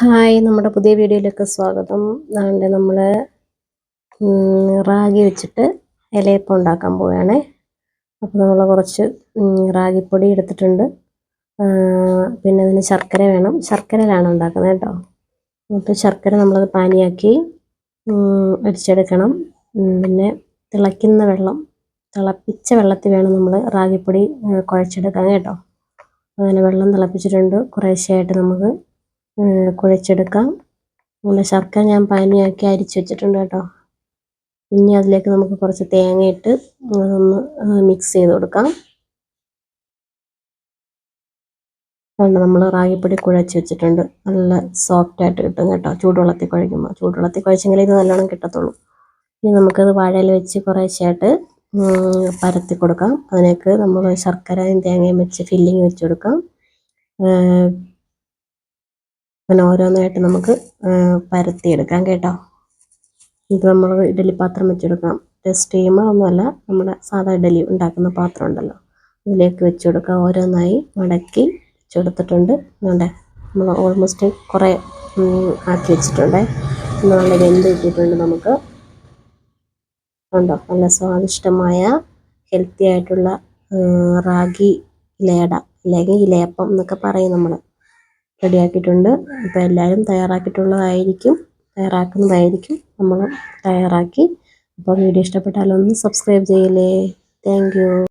Hi നമ്മുടെ പുതിയ വീഡിയോയിലേക്ക് സ്വാഗതം. അതുകൊണ്ട് നമ്മൾ റാഗി വെച്ചിട്ട് ഇലയപ്പം ഉണ്ടാക്കാൻ പോവുകയാണ്. അപ്പോൾ നമ്മൾ കുറച്ച് റാഗിപ്പൊടി എടുത്തിട്ടുണ്ട്. പിന്നെ അതിന് ശർക്കര വേണം. ശർക്കരയിലാണ് ഉണ്ടാക്കുന്നത് കേട്ടോ. അപ്പോൾ ശർക്കര നമ്മളത് പാനിയാക്കി അടിച്ചെടുക്കണം. പിന്നെ തിളയ്ക്കുന്ന വെള്ളം തിളപ്പിച്ച വെള്ളത്തിൽ വേണം നമ്മൾ റാഗിപ്പൊടി കുഴച്ചെടുക്കാൻ കേട്ടോ. അങ്ങനെ വെള്ളം തിളപ്പിച്ചിട്ടുണ്ട്. കുറേശ്ശെയായിട്ട് നമുക്ക് കുഴച്ചെടുക്കാം. നമ്മുടെ ശർക്കര ഞാൻ പാനിയാക്കി അരിച്ചു വെച്ചിട്ടുണ്ട് കേട്ടോ. ഇനി അതിലേക്ക് നമുക്ക് കുറച്ച് തേങ്ങ ഇട്ട് ഒന്ന് മിക്സ് ചെയ്ത് കൊടുക്കാം. കണ്ട് നമ്മൾ റാഗിപ്പൊടി കുഴച്ച് വെച്ചിട്ടുണ്ട്. നല്ല സോഫ്റ്റ് ആയിട്ട് കിട്ടും കേട്ടോ. ചൂടുവെള്ളത്തിൽ കുഴയ്ക്കുമ്പോൾ. ചൂടുവെള്ളത്തിൽ കുഴച്ചെങ്കിൽ ഇത് നല്ലോണം കിട്ടത്തുള്ളൂ. ഇനി നമുക്കത് വാഴയിൽ വെച്ച് കുറേശ്ശായിട്ട് പരത്തി കൊടുക്കാം. അതിലേക്ക് നമ്മൾ ശർക്കരയും തേങ്ങയും വെച്ച് ഫില്ലിങ് വെച്ച് കൊടുക്കാം. അങ്ങനെ ഓരോന്നായിട്ട് നമുക്ക് പരത്തിയെടുക്കാം കേട്ടോ. ഇത് നമ്മൾ ഇഡലി പാത്രം വെച്ചെടുക്കാം. സ്റ്റീമർ ഒന്നുമല്ല നമ്മുടെ സാധാ ഇഡലി ഉണ്ടാക്കുന്ന പാത്രം ഉണ്ടല്ലോ. അതിലേക്ക് വെച്ച് കൊടുക്കുക ഓരോന്നായി മടക്കി വെച്ചെടുത്തിട്ടുണ്ട്. അതുകൊണ്ട് നമ്മൾ ഓൾമോസ്റ്റ് കുറേ ആക്കി വെച്ചിട്ടുണ്ട്. നല്ല വെന്ത് കിട്ടിയിട്ടുണ്ട് നമുക്ക്. ഉണ്ടോ? നല്ല സ്വാദിഷ്ടമായ ഹെൽത്തി ആയിട്ടുള്ള റാഗി ലേട അല്ലെങ്കിൽ ഇലയപ്പം എന്നൊക്കെ പറയും നമ്മൾ റെഡിയാക്കിയിട്ടുണ്ട്. അപ്പോൾ എല്ലാവരും തയ്യാറാക്കിയിട്ടുള്ളതായിരിക്കും. തയ്യാറാക്കുന്നതായിരിക്കും. നമ്മൾ തയ്യാറാക്കി. അപ്പോൾ വീഡിയോ ഇഷ്ടപ്പെട്ടാലൊന്ന് സബ്സ്ക്രൈബ് ചെയ്യില്ലേ താങ്ക്